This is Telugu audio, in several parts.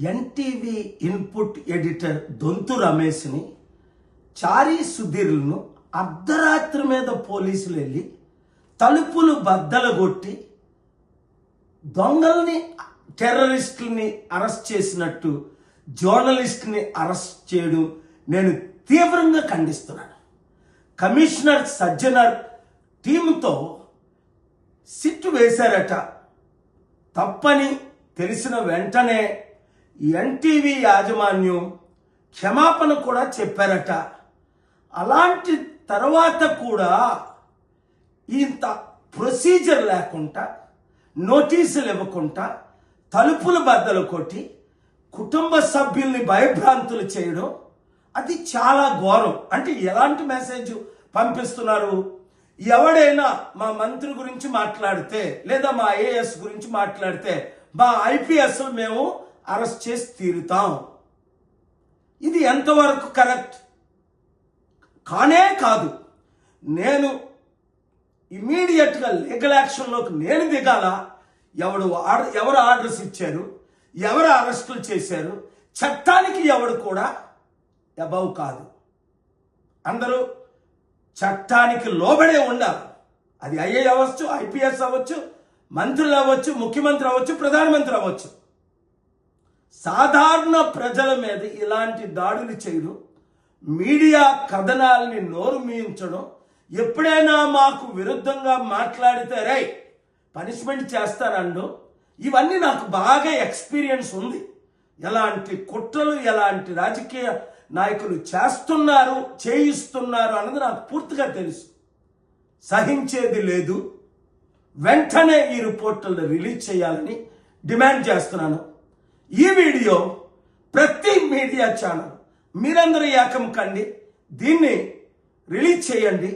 ఎన్టీవీ ఇన్పుట్ ఎడిటర్ దొంతు రమేష్ని చారీ సుధీర్లను అర్ధరాత్రి మీద పోలీసులు వెళ్ళి తలుపులు బద్దలగొట్టి దొంగల్ని టెర్రరిస్టుల్ని అరెస్ట్ చేసినట్టు జర్నలిస్ట్ని అరెస్ట్ చేయడం నేను తీవ్రంగా ఖండిస్తున్నాను. కమిషనర్ సజ్జనర్ టీంతో సిట్టు వేశారట. తప్పని తెలిసిన వెంటనే ఎన్టీవీ యాజమాన్యం క్షమాపణ కూడా చెప్పారట. అలాంటి తర్వాత కూడా ఇంత ప్రొసీజర్ లేకుండా నోటీసులు ఇవ్వకుండా తలుపులు బద్దలు కొట్టి కుటుంబ సభ్యుల్ని భయభ్రాంతులు చేయడం అది చాలా ఘోరం. అంటే ఎలాంటి మెసేజ్ పంపిస్తున్నారు? ఎవడైనా మా మంత్రి గురించి మాట్లాడితే లేదా మా ఐఏఎస్ గురించి మాట్లాడితే మా ఐపీఎస్ మేము అరెస్ట్ చేసి తీరుతాం. ఇది ఎంతవరకు కరెక్ట్? కానే కాదు. నేను ఇమీడియట్గా లీగల్ యాక్షన్లోకి నేను దిగాల? ఎవడు ఆర్డర్ ఎవరు ఆర్డర్స్ ఇచ్చారు? ఎవరు అరెస్టులు చేశారు? చట్టానికి ఎవడు కూడా అబౌవ్ కాదు. అందరూ చట్టానికి లోబడే ఉండాలి. అది ఐఏ అవ్వచ్చు ఐపీఎస్ అవ్వచ్చు మంత్రులు అవ్వచ్చు ముఖ్యమంత్రి అవ్వచ్చు ప్రధానమంత్రి అవ్వచ్చు. సాధారణ ప్రజల మీద ఇలాంటి దాడులు చేయడం మీడియా కథనాల్ని నోరు మీయించడం ఎప్పుడైనా మాకు విరుద్ధంగా మాట్లాడితే రై పనిష్మెంట్ చేస్తానండు. ఇవన్నీ నాకు బాగా ఎక్స్పీరియన్స్ ఉంది. ఎలాంటి కుట్రలు ఎలాంటి రాజకీయ నాయకులు చేస్తున్నారు చేయిస్తున్నారు అన్నది నాకు పూర్తిగా తెలుసు. సహించేది లేదు. వెంటనే ఈ రిపోర్టులను రిలీజ్ చేయాలని డిమాండ్ చేస్తున్నాను. ఈ వీడియో ప్రతి మీడియా ఛానల్ మీరందరూ ఏకం కండి దీన్ని రిలీజ్ చేయండి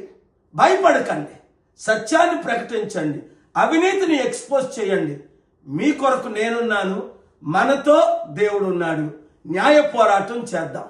భయపడకండి సత్యాన్ని ప్రకటించండి అవినీతిని ఎక్స్పోజ్ చేయండి. మీ కొరకు నేనున్నాను మనతో దేవుడు ఉన్నాడు న్యాయ పోరాటం చేద్దాం.